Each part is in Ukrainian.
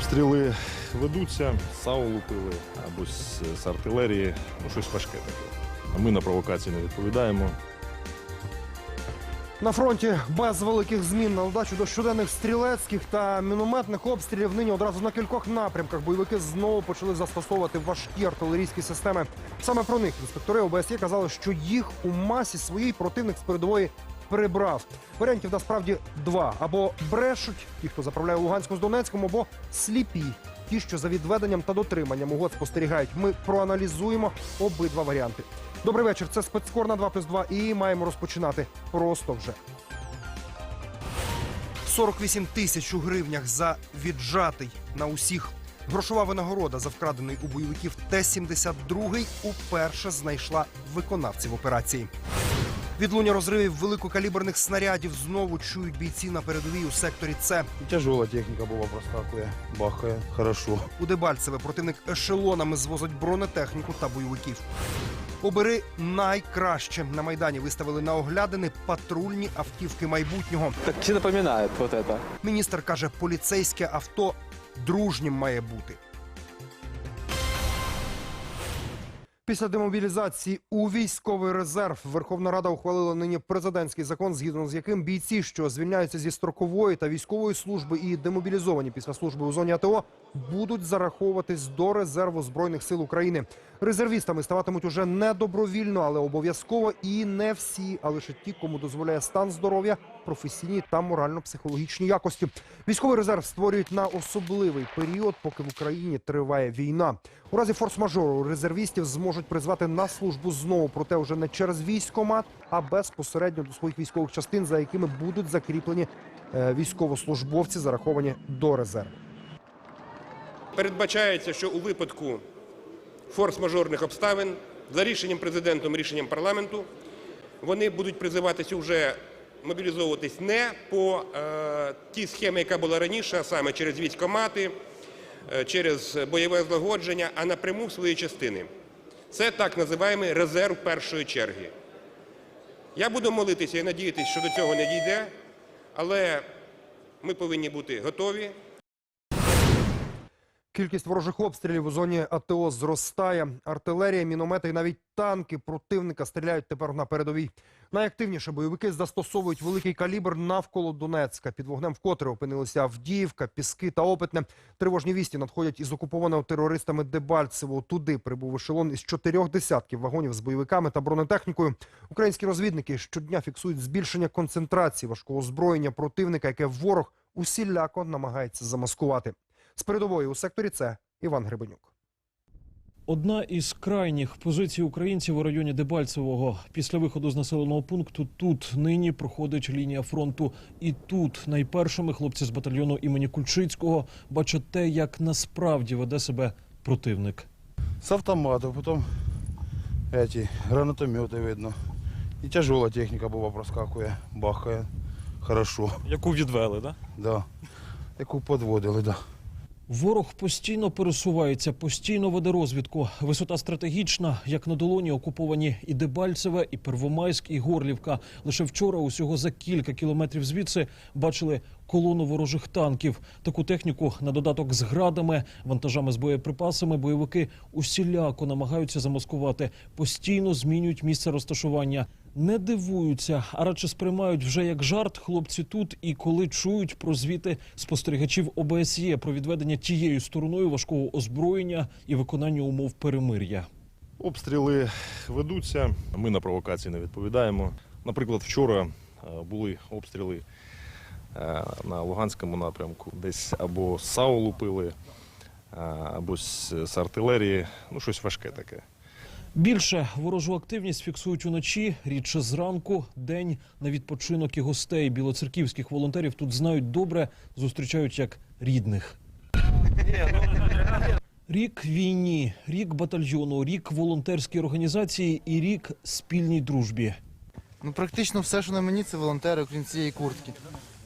Обстріли ведуться, САУ лупили або з, з артилерії, ну щось важке таке. А ми на провокації не відповідаємо. На фронті без великих змін на додачу до щоденних стрілецьких та мінометних обстрілів нині одразу на кількох напрямках бойовики знову почали застосовувати важкі артилерійські системи. Саме про них інспектори ОБСЄ казали, що їх у масі своїй противник з передової прибрав. Варіантів насправді два: або брешуть ті, хто заправляє Луганську з Донецьком, або сліпі. Ті, що за відведенням та дотриманням угод спостерігають. Ми проаналізуємо обидва варіанти. Добрий вечір. Це спецкор на 2 плюс 2 і маємо розпочинати просто вже. 48 тисяч у гривнях за віджатий на усіх. Грошова винагорода за вкрадений у бойовиків Т-72 уперше знайшла виконавців операції. Відлуння розривів великокаліберних снарядів знову чують бійці на передовій у секторі С. Тяжела техніка була, проскакує, бахає, хорошо. У Дебальцеве противник ешелонами звозить бронетехніку та бойовиків. Обери найкраще на майдані виставили на оглядини патрульні автівки майбутнього. Так все напоминает вот это. Міністр каже, поліцейське авто дружнім має бути. Після демобілізації у військовий резерв Верховна Рада ухвалила нині президентський закон, згідно з яким бійці, що звільняються зі строкової та військової служби і демобілізовані після служби у зоні АТО, будуть зараховуватись до резерву збройних сил України. Резервістами ставатимуть уже не добровільно, але обов'язково і не всі, а лише ті, кому дозволяє стан здоров'я, професійні та морально-психологічні якості. Військовий резерв створюють на особливий період, поки в Україні триває війна. У разі форс-мажору резервістів зможуть призвати на службу знову, проте вже не через військомат, а безпосередньо до своїх військових частин, за якими будуть закріплені е, військовослужбовці, зараховані до резерву. Передбачається, що у випадку форс-мажорних обставин за рішенням президентом, рішенням парламенту, вони будуть призиватися вже мобілізовуватись не по е, тій схемі, яка була раніше, а саме через військомати, е, через бойове злагодження, а напряму в свої частини. Це так називаємо резерв першої черги. Я буду молитися і надіятися, що до цього не дійде, але ми повинні бути готові. Кількість ворожих обстрілів у зоні АТО зростає. Артилерія, міномети і навіть танки противника стріляють тепер на передовій. Найактивніше бойовики застосовують великий калібр навколо Донецька. Під вогнем вкотре опинилися Авдіївка, Піски та Опитне. Тривожні вісті надходять із окупованого терористами Дебальцево. Туди прибув ешелон із чотирьох десятків вагонів з бойовиками та бронетехнікою. Українські розвідники щодня фіксують збільшення концентрації важкого озброєння противника, яке ворог усіляко намагається замаскувати. З передової у секторі С Іван Гребенюк. Одна із крайніх позицій українців у районі Дебальцевого після виходу з населеного пункту тут нині проходить лінія фронту. І тут найпершими хлопці з батальйону імені Кульчицького бачать те, як насправді веде себе противник. З автомату, потім эти, гранатомети видно. І тяжела техніка була, проскакує, бахає, хорошо, Яку відвели, да? да. Яку підводили, да. Ворог постійно пересувається, постійно веде розвідку. Висота стратегічна, як на долоні окуповані і Дебальцеве, і Первомайськ, і Горлівка. Лише вчора, усього за кілька кілометрів звідси, бачили колону ворожих танків. Таку техніку на додаток з градами, вантажами з боєприпасами. Бойовики усіляко намагаються замаскувати, постійно змінюють місце розташування. Не дивуються, а радше сприймають вже як жарт хлопці тут. І коли чують про звіти спостерігачів ОБСЄ про відведення тією стороною важкого озброєння і виконання умов перемир'я. Обстріли ведуться, ми на провокації не відповідаємо. Наприклад, вчора е, були обстріли е, на Луганському напрямку. Десь або з САУ лупили, е, або з, артилерії. Ну, щось важке таке. Більше ворожу активність фіксують уночі, рідше зранку, день на відпочинок і гостей. Білоцерківських волонтерів тут знають добре, зустрічають як рідних. Рік війні, рік батальйону, рік волонтерській організації і рік спільній дружбі. Ну, практично все, що на мені, це волонтери, окрім цієї куртки.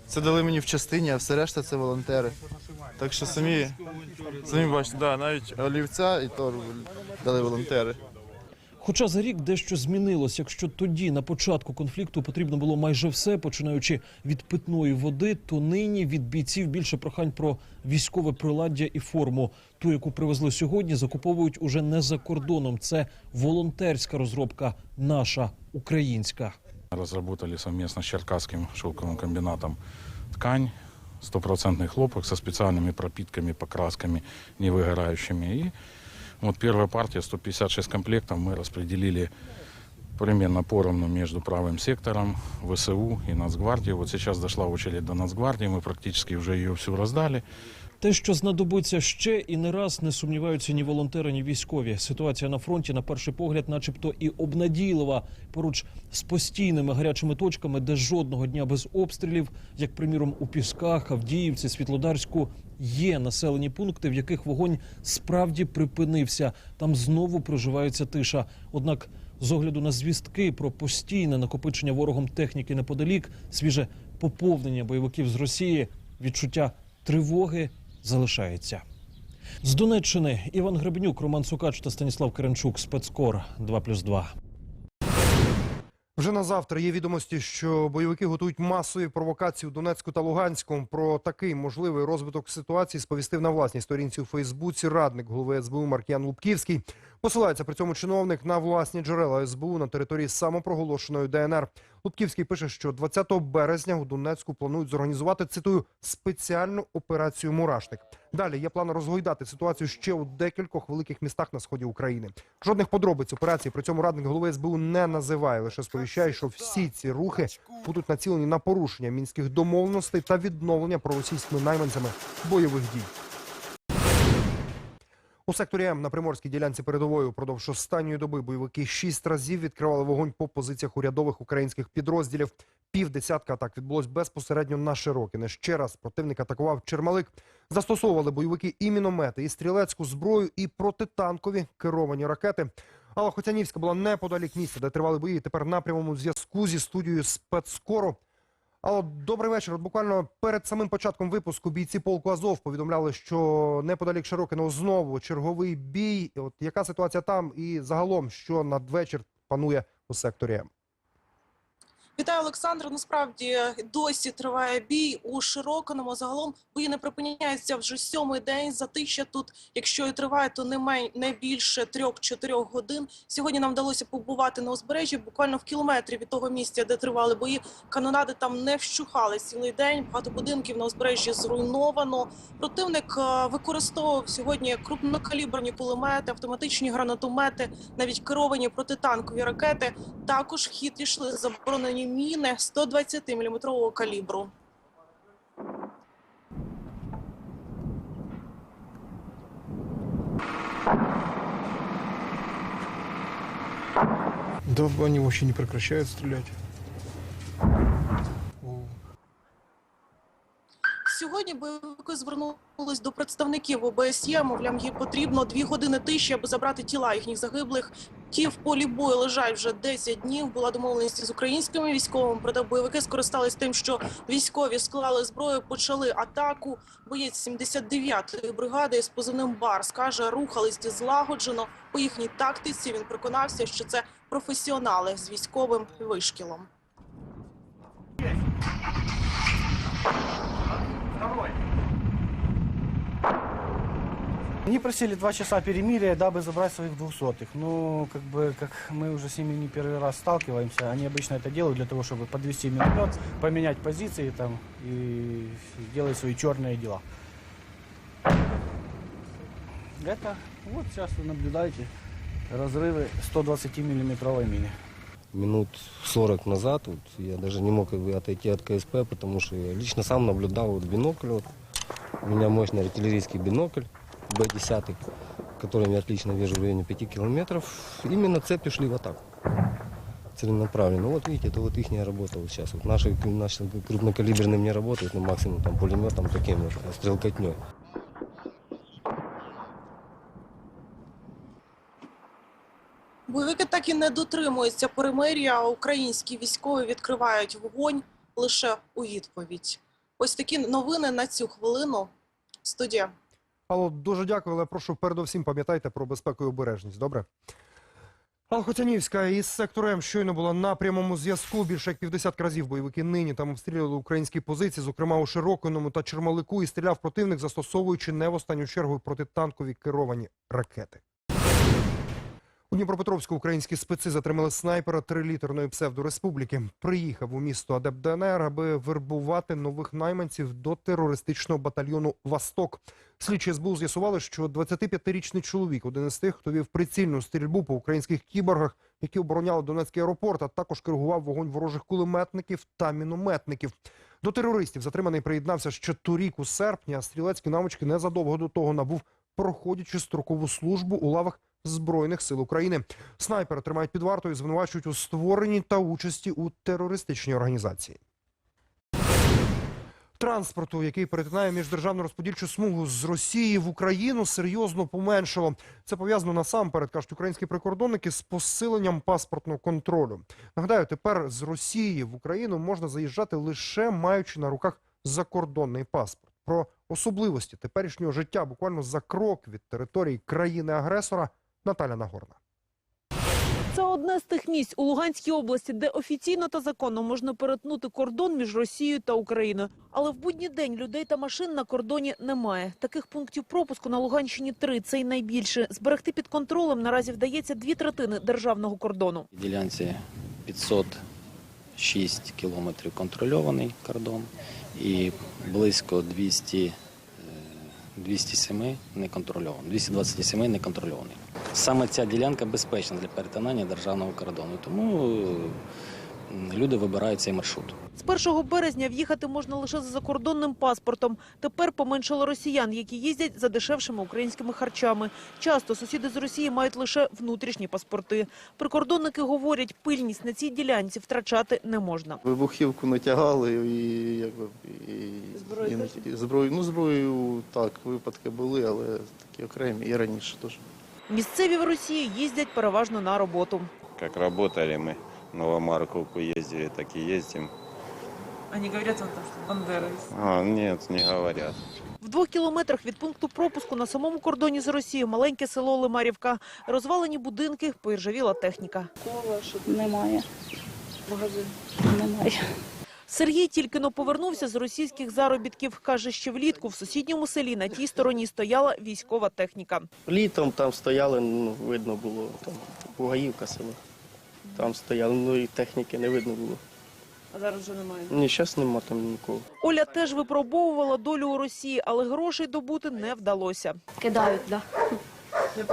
Це дали мені в частині, а все решта це волонтери. Так що самі, самі бачите, да, навіть олівця і то дали волонтери. Хоча за рік дещо змінилось, якщо тоді на початку конфлікту потрібно було майже все, починаючи від питної води, то нині від бійців більше прохань про військове приладдя і форму. Ту, яку привезли сьогодні, закуповують уже не за кордоном. Це волонтерська розробка, наша українська. Разработали совместно с Черкасским шелковым комбинатом ткань, стопроцентный хлопок со специальными пропитками, покрасками, невыгорающими. И вот первая партия, 156 комплектов, мы распределили примерно поровну между правым сектором, ВСУ и Нацгвардией. Вот сейчас дошла очередь до Нацгвардии, мы практически уже ее всю раздали. Те, що знадобиться ще і не раз не сумніваються ні волонтери, ні військові. Ситуація на фронті, на перший погляд, начебто, і обнадійлива поруч з постійними гарячими точками, де жодного дня без обстрілів, як приміром у Пісках, Авдіївці, Світлодарську, є населені пункти, в яких вогонь справді припинився. Там знову проживається тиша. Однак, з огляду на звістки про постійне накопичення ворогом техніки неподалік, свіже поповнення бойовиків з Росії, відчуття тривоги залишається. З Донеччини Іван Гребнюк, Роман Сукач та Станіслав Керенчук. Спецкор 2+,2. Вже на завтра є відомості, що бойовики готують масові провокації у Донецьку та Луганську. Про такий можливий розвиток ситуації сповістив на власній сторінці у Фейсбуці радник голови СБУ Маркіян Лубківський. Посилається при цьому чиновник на власні джерела СБУ на території самопроголошеної ДНР. Лубківський пише, що 20 березня у Донецьку планують зорганізувати цитую спеціальну операцію Мурашник. Далі є план розгойдати ситуацію ще у декількох великих містах на сході України. Жодних подробиць операції при цьому радник голови СБУ не називає, лише сповіщає, що всі ці рухи будуть націлені на порушення мінських домовленостей та відновлення проросійськими найманцями бойових дій. У секторі М на приморській ділянці передової упродовж останньої доби бойовики шість разів відкривали вогонь по позиціях урядових українських підрозділів. Півдесятка атак відбулось безпосередньо на Широкине. Ще раз противник атакував Чермалик. Застосовували бойовики і міномети, і стрілецьку зброю, і протитанкові керовані ракети. Алла Хотянівська була неподалік місця, де тривали бої. Тепер на прямому зв'язку зі студією спецскору. Алло, добрий вечір. От буквально перед самим початком випуску бійці полку Азов повідомляли, що неподалік Широкиного знову черговий бій. От яка ситуація там і загалом, що надвечір панує у секторі М? Вітаю, Олександр. Насправді досі триває бій у Широкиному. Загалом бої не припиняються вже сьомий день. Затища тут, якщо і триває, то не мей не більше трьох-чотирьох годин. Сьогодні нам вдалося побувати на узбережжі, буквально в кілометрі від того місця, де тривали бої. Канонади там не вщухали цілий день. Багато будинків на узбережжі зруйновано. Противник е, використовував сьогодні крупнокаліберні кулемети, автоматичні гранатомети, навіть керовані протитанкові ракети. Також в хід йшли заборонені міни 120-мм калібру. Да, они вообще не прекращают стрелять. Сьогодні бойовики звернулись до представників ОБСЄ. Мовляв, їм потрібно дві години тиші, аби забрати тіла їхніх загиблих. Ті в полі бою лежать вже 10 днів. Була домовленість з українськими військовими. Проте бойовики скористались тим, що військові склали зброю, почали атаку. Боєць 79-ї бригади з позивним Барс каже, рухались злагоджено. По їхній тактиці він переконався, що це професіонали з військовим вишкілом. Они просили два часа перемирия, дабы забрать своих двухсотых. Ну, как бы, как мы уже с ними не первый раз сталкиваемся, они обычно это делают для того, чтобы подвести миномет, поменять позиции там и делать свои черные дела. Это, вот сейчас вы наблюдаете, разрывы 120-миллиметровой мины. минут 40 назад вот, я даже не мог как бы, отойти от КСП, потому что я лично сам наблюдал вот, бинокль. Вот. У меня мощный артиллерийский бинокль Б-10, которым я отлично вижу в районе 5 километров. Именно цепи шли в атаку. Целенаправленно. Вот видите, это вот их работа вот сейчас. Вот наши, наши крупнокалиберные не работают, ну максимум там пулеметом таким вот, стрелкотней. Бойовики так і не дотримуються перемир'я, а українські військові відкривають вогонь лише у відповідь. Ось такі новини на цю хвилину. Студія. Алло, дуже дякую, але прошу передовсім пам'ятайте про безпеку і обережність. Добре? Алхотянівська із сектором щойно була на прямому зв'язку. Більше як півдесятка разів бойовики нині там обстрілювали українські позиції, зокрема у Широкиному та Чермалику, і стріляв противник, застосовуючи не в останню чергу протитанкові керовані ракети. У Дніпропетровську українські спеці затримали снайпера трилітерної псевдореспубліки. Приїхав у місто Адеп ДНР, аби вербувати нових найманців до терористичного батальйону Восток. Слідчі СБУ з'ясували, що 25-річний чоловік один із тих, хто вів прицільну стрільбу по українських кіборгах, які обороняли Донецький аеропорт, а також коригував вогонь ворожих кулеметників та мінометників. До терористів затриманий приєднався ще торік у серпні, а стрілецькі навички незадовго до того набув, проходячи строкову службу у лавах Збройних сил України. Снайпера тримають під вартою, звинувачують у створенні та участі у терористичній організації. Транспорту, який перетинає міждержавну розподільчу смугу з Росії в Україну, серйозно поменшало. Це пов'язано насамперед, кажуть українські прикордонники, з посиленням паспортного контролю. Нагадаю, тепер з Росії в Україну можна заїжджати лише маючи на руках закордонний паспорт. Про особливості теперішнього життя буквально за крок від території країни-агресора Наталя Нагорна. Це одне з тих місць у Луганській області, де офіційно та законно можна перетнути кордон між Росією та Україною. Але в будній день людей та машин на кордоні немає. Таких пунктів пропуску на Луганщині три. Це й найбільше. Зберегти під контролем наразі вдається дві третини державного кордону. ділянці 506 кілометрів контрольований кордон і близько 200, е, 207 неконтрольований, 227 неконтрольований. Саме ця ділянка безпечна для перетинання державного кордону, тому люди вибирають цей маршрут. З 1 березня в'їхати можна лише за закордонним паспортом. Тепер поменшало росіян, які їздять за дешевшими українськими харчами. Часто сусіди з Росії мають лише внутрішні паспорти. Прикордонники говорять, пильність на цій ділянці втрачати не можна. Вибухівку натягали і якби і, Зброю і, і зброю. Ну зброю так, випадки були, але такі окремі і раніше теж. Місцеві в Росії їздять переважно на роботу. Как работали мы, Новомарковку ездили, так и ездим. Вони говорять, що Бандера. А, нет, не говорят. В двох кілометрах від пункту пропуску на самому кордоні з Росією маленьке село Лимарівка. Розвалені будинки, поіржавіла техніка. Немає. Магазин немає. Сергій тільки но повернувся з російських заробітків. Каже, що влітку в сусідньому селі на тій стороні стояла військова техніка. Літом там стояли, ну, видно було, там Бугаївка село. Там стояли, ну і техніки не видно було. А зараз вже немає. Ні, зараз нема там нікого. Оля теж випробовувала долю у Росії, але грошей добути не вдалося. Кидають, так. да.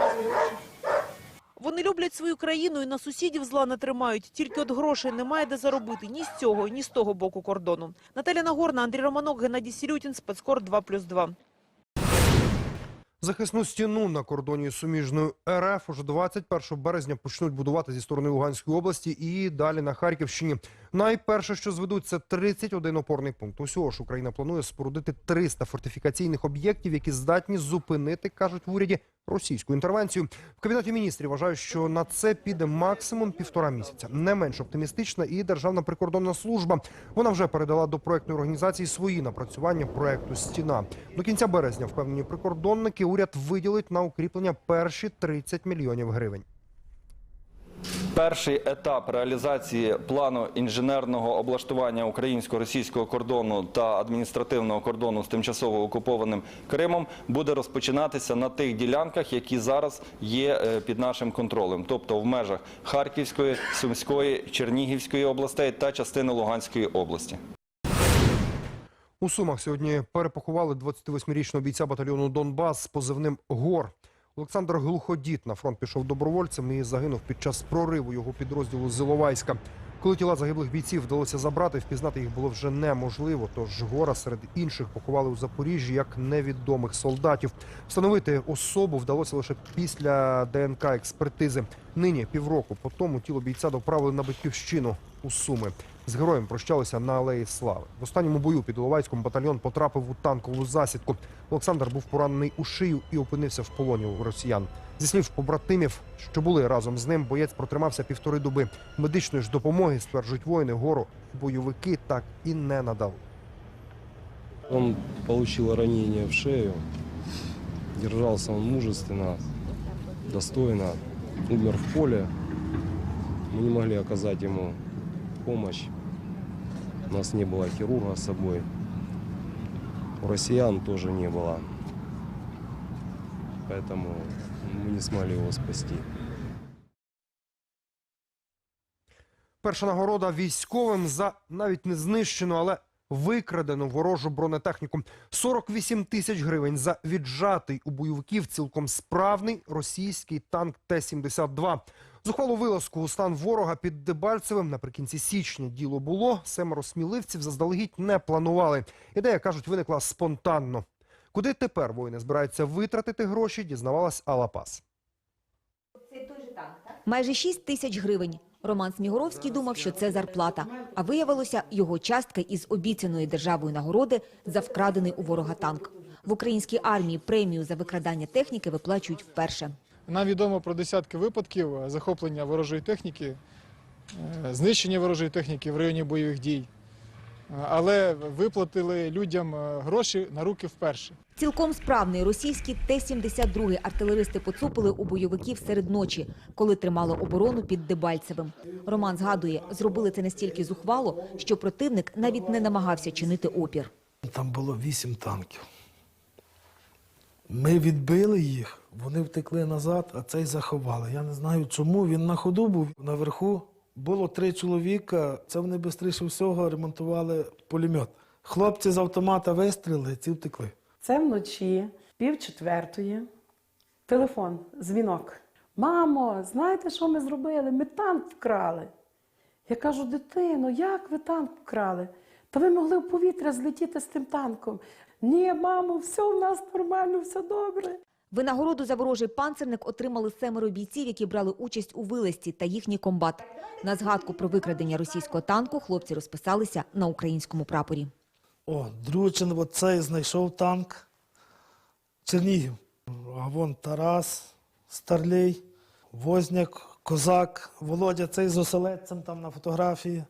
Вони люблять свою країну і на сусідів зла не тримають. Тільки от грошей немає де заробити ні з цього, ні з того боку кордону. Наталя Нагорна, Андрій Романок, Геннадій Сірютін, спецкор 2+,2. Захисну стіну на кордоні суміжною РФ уже 21 березня почнуть будувати зі сторони Луганської області і далі на Харківщині. Найперше, що зведуть, це 31 опорний пункт. Усього ж Україна планує спорудити 300 фортифікаційних об'єктів, які здатні зупинити, кажуть в уряді, російську інтервенцію. В кабінеті міністрів вважають, що на це піде максимум півтора місяця. Не менш оптимістична і Державна прикордонна служба. Вона вже передала до проектної організації свої напрацювання проекту Стіна. До кінця березня впевнені прикордонники. Уряд виділить на укріплення перші 30 мільйонів гривень. Перший етап реалізації плану інженерного облаштування українсько-російського кордону та адміністративного кордону з тимчасово окупованим Кримом буде розпочинатися на тих ділянках, які зараз є е, під нашим контролем, тобто в межах Харківської, Сумської, Чернігівської областей та частини Луганської області. У Сумах сьогодні перепоховали 28-річного бійця батальйону Донбас з позивним ГОР. Олександр Глуходіт на фронт пішов добровольцем і загинув під час прориву його підрозділу з Іловайська. Коли тіла загиблих бійців вдалося забрати, впізнати їх було вже неможливо. Тож гора серед інших поховали у Запоріжжі як невідомих солдатів. Встановити особу вдалося лише після ДНК експертизи. Нині півроку по тому тіло бійця доправили на батьківщину у Суми. З героєм прощалися на алеї Слави. В останньому бою під Іловайськом батальйон потрапив у танкову засідку. Олександр був поранений у шию і опинився в полоні у росіян. Зі слів побратимів, що були разом з ним, боєць протримався півтори доби. Медичної ж допомоги, стверджують воїни, гору бойовики так і не надали. Он получил ранение в шею. Держался он мужественно, достойно. Умер в поле. Мы не могли оказать ему помощь. У нас не было хирурга с собой. У россиян тоже не было. Поэтому мы не смогли его спасти. Перша нагорода військовим за навіть не знищену, але викрадену ворожу бронетехніку. 48 тисяч гривень за віджатий у бойовиків цілком справний російський танк Т-72. Зухвалу вилазку у стан ворога під Дебальцевим наприкінці січня діло було. Семеро сміливців заздалегідь не планували. Ідея, кажуть, виникла спонтанно. Куди тепер воїни збираються витратити гроші, дізнавалась Алла Пас. Майже 6 тисяч гривень. Роман Смігоровський думав, що це зарплата. А виявилося його частка із обіцяної державою нагороди за вкрадений у ворога танк. В українській армії премію за викрадання техніки виплачують вперше. Нам відомо про десятки випадків захоплення ворожої техніки, е, знищення ворожої техніки в районі бойових дій. Е, Але виплатили людям е, гроші на руки вперше. Цілком справний російський Т-72 артилеристи поцупили у бойовиків серед ночі, коли тримали оборону під Дебальцевим. Роман згадує, зробили це настільки зухвало, що противник навіть не намагався чинити опір. Там було вісім танків. Ми відбили їх, вони втекли назад, а цей заховали. Я не знаю, чому він на ходу був наверху. Було три чоловіка. Це вони швидше всього ремонтували пулемет. Хлопці з автомата вистрілили, ці втекли. Це вночі, пів четвертої, телефон, дзвінок. Мамо, знаєте, що ми зробили? Ми танк вкрали. Я кажу, дитино, як ви танк вкрали? Та ви могли в повітря злетіти з тим танком. Ні, мамо, все в нас нормально, все добре. Винагороду за ворожий панцерник отримали семеро бійців, які брали участь у вилазці та їхній комбат. На згадку про викрадення російського танку хлопці розписалися на українському прапорі. О, Дручин, оцей знайшов танк. Чернігів. А вон Тарас, Старлей, Возняк, Козак, Володя, цей з оселедцем там на фотографії.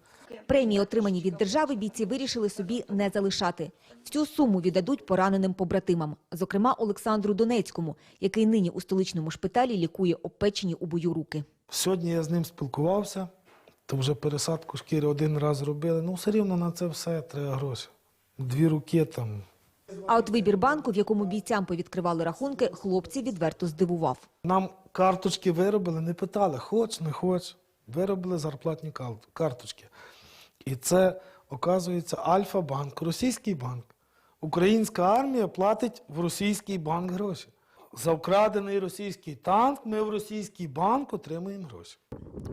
Премії, отримані від держави, бійці вирішили собі не залишати. Всю суму віддадуть пораненим побратимам, зокрема Олександру Донецькому, який нині у столичному шпиталі лікує опечені у бою руки. Сьогодні я з ним спілкувався, то вже пересадку шкіри один раз робили. Ну, все рівно на це все треба гроші. Дві руки там. А от вибір банку, в якому бійцям повідкривали рахунки, хлопці відверто здивував. Нам карточки виробили, не питали, хоч, не хоч. Виробили зарплатні карточки. І це, оказується, Альфа-банк, російський банк. Українська армія платить в російський банк гроші. За вкрадений російський танк ми в російський банк отримуємо гроші.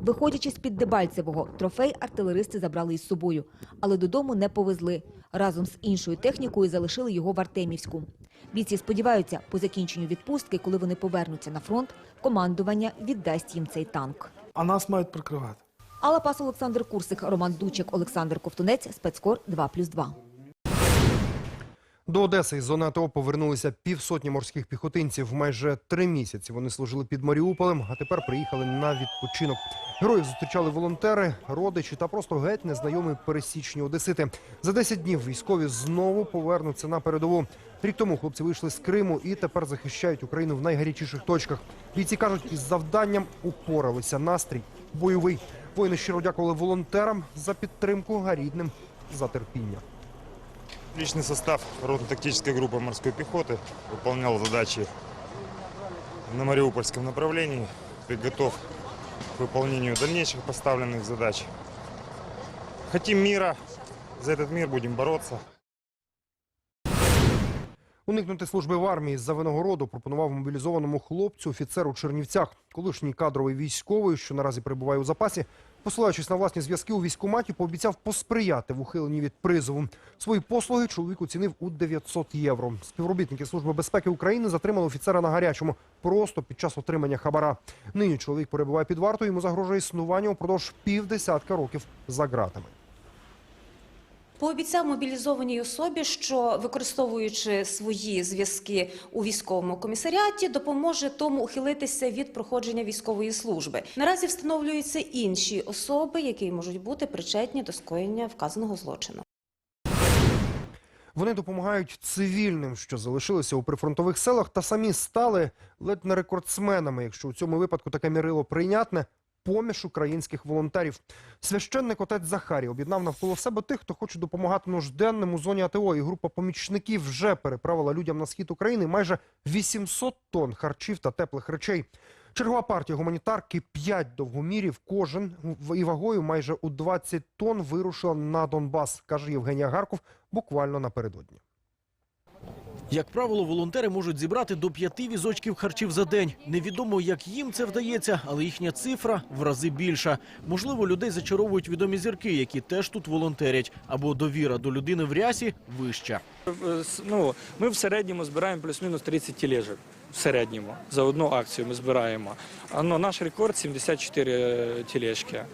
Виходячи з-під Дебальцевого, трофей артилеристи забрали із собою, але додому не повезли. Разом з іншою технікою залишили його в Артемівську. Бійці сподіваються, по закінченню відпустки, коли вони повернуться на фронт, командування віддасть їм цей танк. А нас мають прикривати. Алла Пас, Олександр Курсик, Роман Дучик, Олександр Ковтунець, спецкор 2+,2. До Одеси із зони АТО повернулися півсотні морських піхотинців. Майже три місяці вони служили під Маріуполем, а тепер приїхали на відпочинок. Героїв зустрічали волонтери, родичі та просто геть незнайомі пересічні одесити. За 10 днів військові знову повернуться на передову. Рік тому хлопці вийшли з Криму і тепер захищають Україну в найгарячіших точках. Бійці кажуть, із завданням упоралися. Настрій бойовий. Воїни щиро дякували волонтерам за підтримку, а рідним за терпіння. Личный состав ротно-тактической группы морской пехоты выполнял задачи на Мариупольском направлении, приготов к выполнению дальнейших поставленных задач. Хотим мира, за этот мир будем бороться. Уникнути служби в армії за винагороду пропонував мобілізованому хлопцю офіцер у Чернівцях, колишній кадровий військовий, що наразі перебуває у запасі. Посилаючись на власні зв'язки у військкоматі, пообіцяв посприяти в ухиленні від призову. Свої послуги чоловік оцінив у 900 євро. Співробітники Служби безпеки України затримали офіцера на гарячому просто під час отримання хабара. Нині чоловік перебуває під вартою. Йому загрожує існування упродовж півдесятка років за ґратами. Пообіцяв мобілізованій особі, що використовуючи свої зв'язки у військовому комісаріаті, допоможе тому ухилитися від проходження військової служби. Наразі встановлюються інші особи, які можуть бути причетні до скоєння вказаного злочину. Вони допомагають цивільним, що залишилися у прифронтових селах, та самі стали ледь не рекордсменами, якщо у цьому випадку таке мірило прийнятне. Поміж українських волонтерів. Священник отець Захарій об'єднав навколо себе тих, хто хоче допомагати нужденним у зоні АТО. І група помічників вже переправила людям на схід України майже 800 тонн харчів та теплих речей. Чергова партія гуманітарки 5 довгомірів. Кожен і вагою майже у 20 тонн вирушила на Донбас, каже Євгенія Гарков, буквально напередодні. Як правило, волонтери можуть зібрати до п'яти візочків харчів за день. Невідомо, як їм це вдається, але їхня цифра в рази більша. Можливо, людей зачаровують відомі зірки, які теж тут волонтерять, або довіра до людини в рясі вища. Е, Ну, ми в середньому збираємо плюс-мінус 30 тележок. В середньому за одну акцію ми збираємо. А ну, наш рекорд 74 тележки.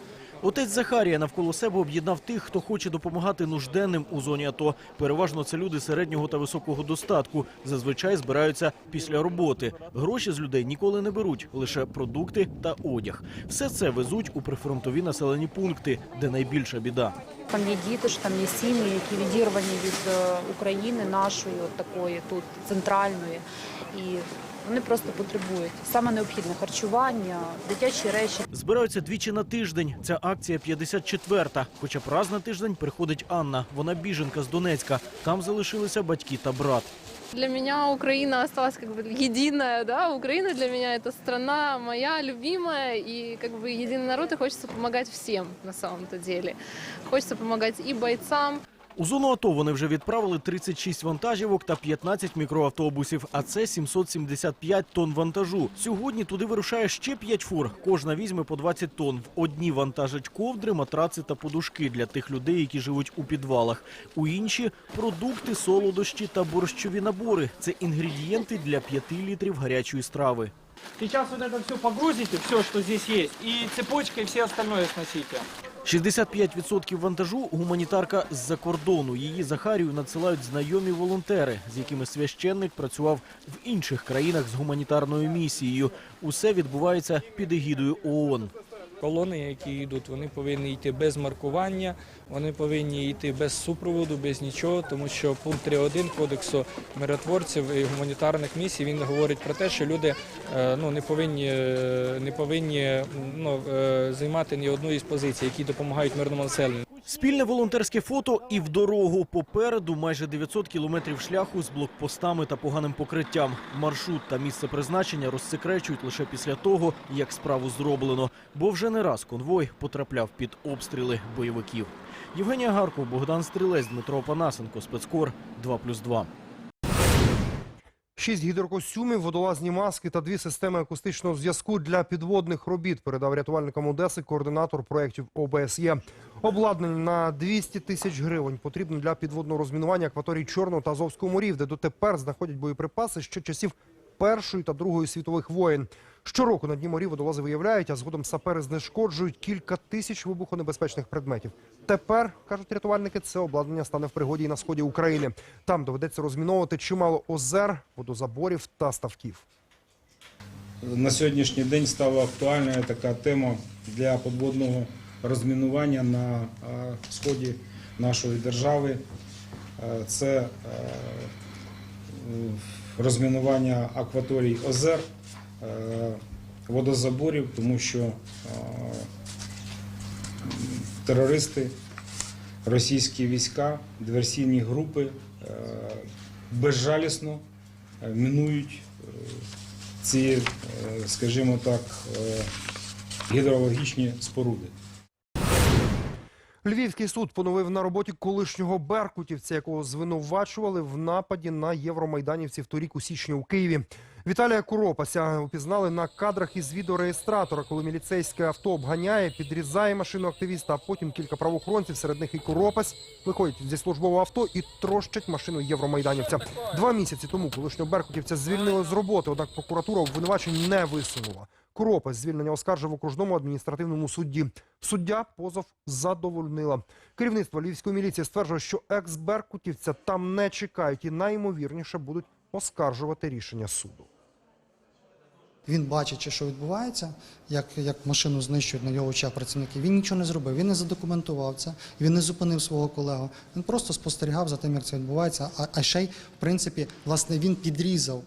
Отець Захарія навколо себе об'єднав тих, хто хоче допомагати нужденним у зоні АТО. Переважно це люди середнього та високого достатку. Зазвичай збираються після роботи. Гроші з людей ніколи не беруть, лише продукти та одяг. Все це везуть у прифронтові населені пункти, де найбільша біда. Там є діти, ж там є сім'ї, які відірвані від е, України, нашої, от такої тут центральної. І вони просто потребують саме необхідне харчування, дитячі речі. Збираються двічі на тиждень. Ця акція 54-та. Хоча б раз на тиждень приходить Анна. Вона біженка з Донецька. Там залишилися батьки та брат. Для меня Украина осталась как бы единая, да, Украина для меня это страна моя любимая и как бы единый народ, и хочется помогать всем на самом-то деле. Хочется помогать и бойцам, У зону АТО вони вже відправили 36 вантажівок та 15 мікроавтобусів, а це 775 тонн вантажу. Сьогодні туди вирушає ще 5 фур. Кожна візьме по 20 тонн. В одні вантажать ковдри, матраци та подушки для тих людей, які живуть у підвалах. У інші продукти, солодощі та борщові набори. Це інгредієнти для 5 літрів гарячої страви. Сейчас вот это все погрузите, все, что здесь есть, и цепочкой все остальное сносите. 65% вантажу гуманітарка з-за кордону. Її Захарію надсилають знайомі волонтери, з якими священник працював в інших країнах з гуманітарною місією. Усе відбувається під егідою ООН. Колони, які йдуть, вони повинні йти без маркування, вони повинні йти без супроводу, без нічого, тому що пункт 3.1 кодексу миротворців і гуманітарних місій він говорить про те, що люди е, ну, не повинні, е, не повинні ну, е, займати ні одну із позицій, які допомагають мирному населенню. Спільне волонтерське фото і в дорогу. Попереду майже 900 кілометрів шляху з блокпостами та поганим покриттям. Маршрут та місце призначення розсекречують лише після того, як справу зроблено. Бо вже не раз конвой потрапляв під обстріли бойовиків. Євгенія Гарков, Богдан Стрілець, Дмитро Панасенко, спецкор 2+,2. Шість гідрокостюмів, водолазні маски та дві системи акустичного зв'язку для підводних робіт передав рятувальникам Одеси координатор проєктів ОБСЄ. Обладнання на 200 тисяч гривень потрібно для підводного розмінування акваторій Чорного та Азовського морів, де дотепер знаходять боєприпаси ще часів Першої та Другої світових воєн. Щороку на дні морів водолази виявляють, а згодом сапери знешкоджують кілька тисяч вибухонебезпечних предметів. Тепер, кажуть рятувальники, це обладнання стане в пригоді і на сході України. Там доведеться розміновувати чимало озер, водозаборів та ставків. На сьогоднішній день стала актуальною така тема для підводного розмінування на е, сході нашої держави. Е, Це е, розмінування акваторій озер, водозаборів, тому що е, терористи, російські війська, диверсійні групи е, безжалісно е, мінують е, ці, е, скажімо так, е, гідрологічні споруди. Львівський суд поновив на роботі колишнього беркутівця, якого звинувачували в нападі на євромайданівців торік у січні у Києві. Віталія Куропася упізнали на кадрах із відеореєстратора, коли міліцейське авто обганяє, підрізає машину активіста, а потім кілька правоохоронців, серед них і Куропась, виходять зі службового авто і трощать машину євромайданівця. Два місяці тому колишнього беркутівця звільнили з роботи, однак прокуратура обвинувачень не висунула. Куропась звільнення оскаржив в окружному адміністративному суді. Суддя позов задовольнила. Керівництво львівської міліції стверджує, що екс-беркутівця там не чекають і найімовірніше будуть оскаржувати рішення суду. Він бачачи, що відбувається, як, як машину знищують на його очах працівники. Він нічого не зробив. Він не задокументував це, він не зупинив свого колегу. Він просто спостерігав за тим, як це відбувається. А, а ще й, в принципі, власне, він підрізав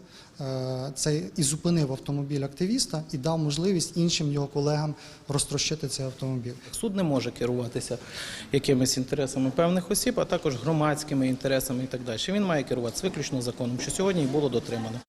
цей і зупинив автомобіль активіста і дав можливість іншим його колегам розтрощити цей автомобіль. Суд не може керуватися якимись інтересами певних осіб, а також громадськими інтересами і так далі. Він має керуватися виключно законом, що сьогодні і було дотримано.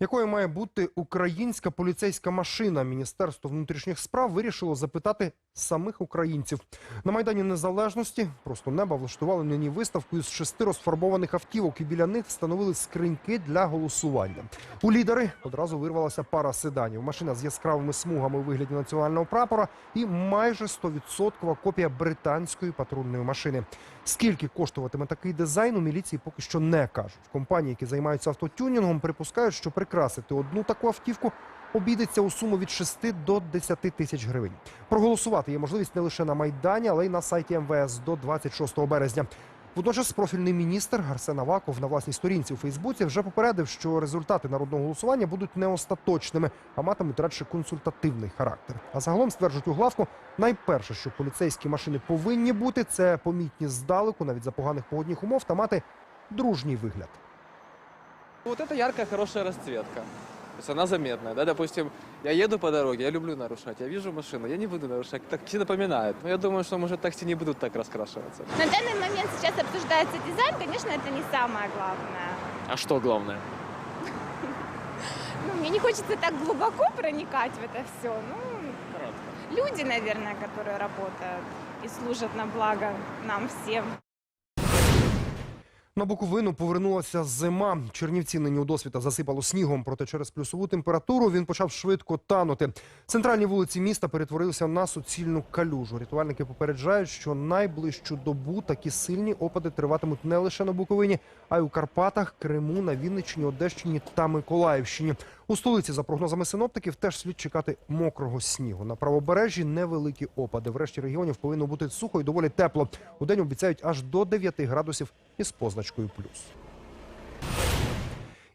Якою має бути українська поліцейська машина? Міністерство внутрішніх справ вирішило запитати самих українців. На Майдані Незалежності просто неба влаштували нині виставку із шести розфарбованих автівок, і біля них встановили скриньки для голосування. У лідери одразу вирвалася пара седанів. Машина з яскравими смугами у вигляді національного прапора і майже 100% копія британської патрульної машини. Скільки коштуватиме такий дизайн, у міліції поки що не кажуть. Компанії, які займаються автотюнінгом, припускають, що прикрасити одну таку автівку обійдеться у суму від 6 до 10 тисяч гривень. Проголосувати є можливість не лише на Майдані, але й на сайті МВС до 26 березня. Водночас профільний міністр Арсен Аваков на власній сторінці у Фейсбуці вже попередив, що результати народного голосування будуть не остаточними, а матимуть радше консультативний характер. А загалом стверджують у главку, найперше, що поліцейські машини повинні бути, це помітні здалеку, навіть за поганих погодних умов, та мати дружній вигляд. Вот это яркая, хорошая расцветка. То есть она заметная, да, допустим, я еду по дороге, я люблю нарушать, я вижу машину, я не буду нарушать, такси напоминает. Но я думаю, что, может, такси не будут так раскрашиваться. На данный момент сейчас обсуждается дизайн, конечно, это не самое главное. А что главное? Ну, мне не хочется так глубоко проникать в это все. Ну, люди, наверное, которые работают и служат на благо нам всем. На Буковину повернулася зима. Чернівці нині у досвіта засипало снігом, проте через плюсову температуру він почав швидко танути. Центральні вулиці міста перетворилися на суцільну калюжу. Рятувальники попереджають, що найближчу добу такі сильні опади триватимуть не лише на Буковині, а й у Карпатах, Криму, на Вінниччині, Одещині та Миколаївщині. У столиці, за прогнозами синоптиків, теж слід чекати мокрого снігу. На правобережжі невеликі опади. В решті регіонів повинно бути сухо і доволі тепло. У день обіцяють аж до 9 градусів із позначкою плюс.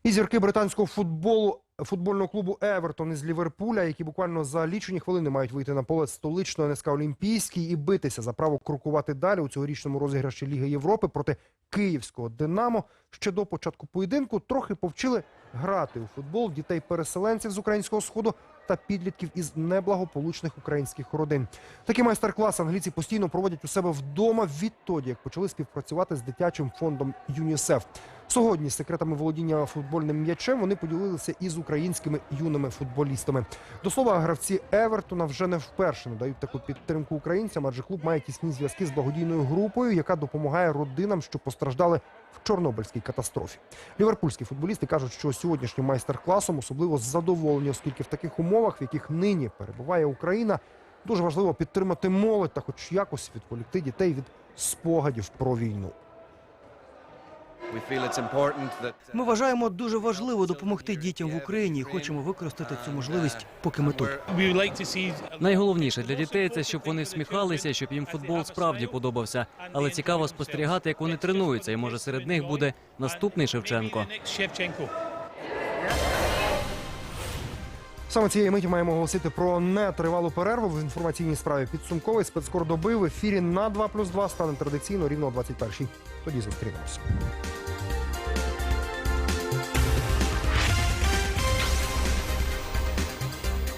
І зірки британського футболу футбольного клубу Евертон із Ліверпуля, які буквально за лічені хвилини мають вийти на поле столичного НСК Олімпійський і битися за право крокувати далі у цьогорічному розіграші Ліги Європи проти київського Динамо. Ще до початку поєдинку трохи повчили грати у футбол дітей-переселенців з українського сходу та підлітків із неблагополучних українських родин. Такі майстер-клас англійці постійно проводять у себе вдома відтоді, як почали співпрацювати з дитячим фондом ЮНІСЕФ. Сьогодні секретами володіння футбольним м'ячем вони поділилися із українськими юними футболістами. До слова, гравці Евертона вже не вперше надають таку підтримку українцям, адже клуб має тісні зв'язки з благодійною групою, яка допомагає родинам, що постраждали в Чорнобильській катастрофі. Ліверпульські футболісти кажуть, що сьогоднішнім майстер-класом особливо задоволені, оскільки в таких умовах, в яких нині перебуває Україна, дуже важливо підтримати молодь та, хоч якось, відволікти дітей від спогадів про війну. Ми вважаємо дуже важливо допомогти дітям в Україні і хочемо використати цю можливість, поки ми тут. Найголовніше для дітей це щоб вони всміхалися, щоб їм футбол справді подобався. Але цікаво спостерігати, як вони тренуються, і може серед них буде наступний Шевченко. Саме цієї миті маємо оголосити про нетривалу перерву в інформаційній справі. Підсумковий спецкор доби в ефірі на 2 плюс 2 стане традиційно рівно о 21-й. Тоді зустрінемося.